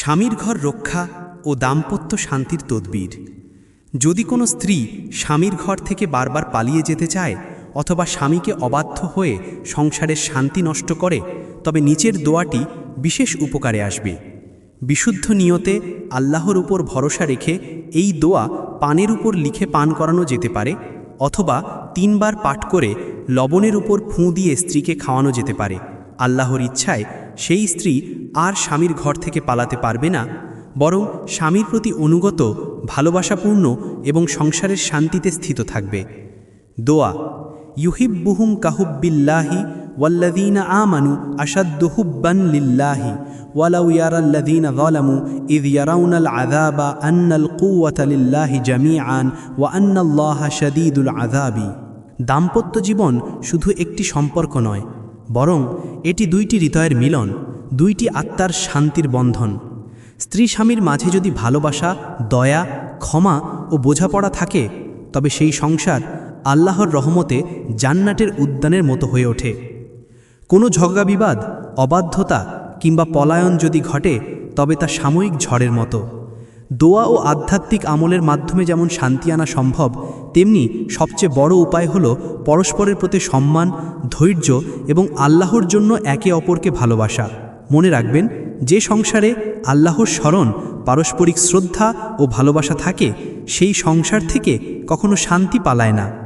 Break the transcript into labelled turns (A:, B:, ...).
A: স্বামীর ঘর রক্ষা ও দাম্পত্য শান্তির তদবির। যদি কোনো স্ত্রী স্বামীর ঘর থেকে বারবার পালিয়ে যেতে চায় অথবা স্বামীকে অবাধ্য হয়ে সংসারের শান্তি নষ্ট করে, তবে নিচের দোয়াটি বিশেষ উপকারে আসবে। বিশুদ্ধ নিয়তে আল্লাহর উপর ভরসা রেখে এই দোয়া পানের উপর লিখে পান করানো যেতে পারে, অথবা তিনবার পাঠ করে লবণের উপর ফুঁ দিয়ে স্ত্রীকে খাওয়ানো যেতে পারে। আল্লাহর ইচ্ছায় সেই স্ত্রী আর স্বামীর ঘর থেকে পালাতে পারবে না, বরং স্বামীর প্রতি অনুগত, ভালোবাসাপূর্ণ এবং সংসারের শান্তিতে স্থিত থাকবে। দোয়া ইউহিব ইউহিব্বুহুম কাহুব্বিল্লাহি ওয়াল্লাযীনা আমানু আশাদ্দু হুব্বান লিল্লাহি, ওয়ালাউ ইয়ারাল্লাযীনা যালামু ইয ইয়ারাউনাল আযাবা আন্নাল কুওয়াতা লিল্লাহি জামিআন ওয়া আন্নাল্লাহা শাদীদুল আযাবি। দাম্পত্য জীবন শুধু একটি সম্পর্ক নয়, বরং এটি দুইটি হৃদয়ের মিলন, দুইটি আত্মার শান্তির বন্ধন। স্ত্রী স্বামীর মাঝে যদি ভালোবাসা, দয়া, ক্ষমা ও বোঝাপড়া থাকে, তবে সেই সংসার আল্লাহর রহমতে জান্নাটের উদ্যানের মতো হয়ে ওঠে। কোনো ঝগড়া বিবাদ, অবাধ্যতা কিংবা পলায়ন যদি ঘটে, তবে তা সাময়িক ঝড়ের মতো। দোয়া ও আধ্যাত্মিক আমলের মাধ্যমে যেমন শান্তি আনা সম্ভব, তেমনি সবচেয়ে বড় উপায় হল পরস্পরের প্রতি সম্মান, ধৈর্য এবং আল্লাহর জন্য একে অপরকে ভালোবাসা। মনে রাখবেন, যে সংসারে আল্লাহর স্মরণ, পারস্পরিক শ্রদ্ধা ও ভালোবাসা থাকে, সেই সংসার থেকে কখনো শান্তি পালায় না।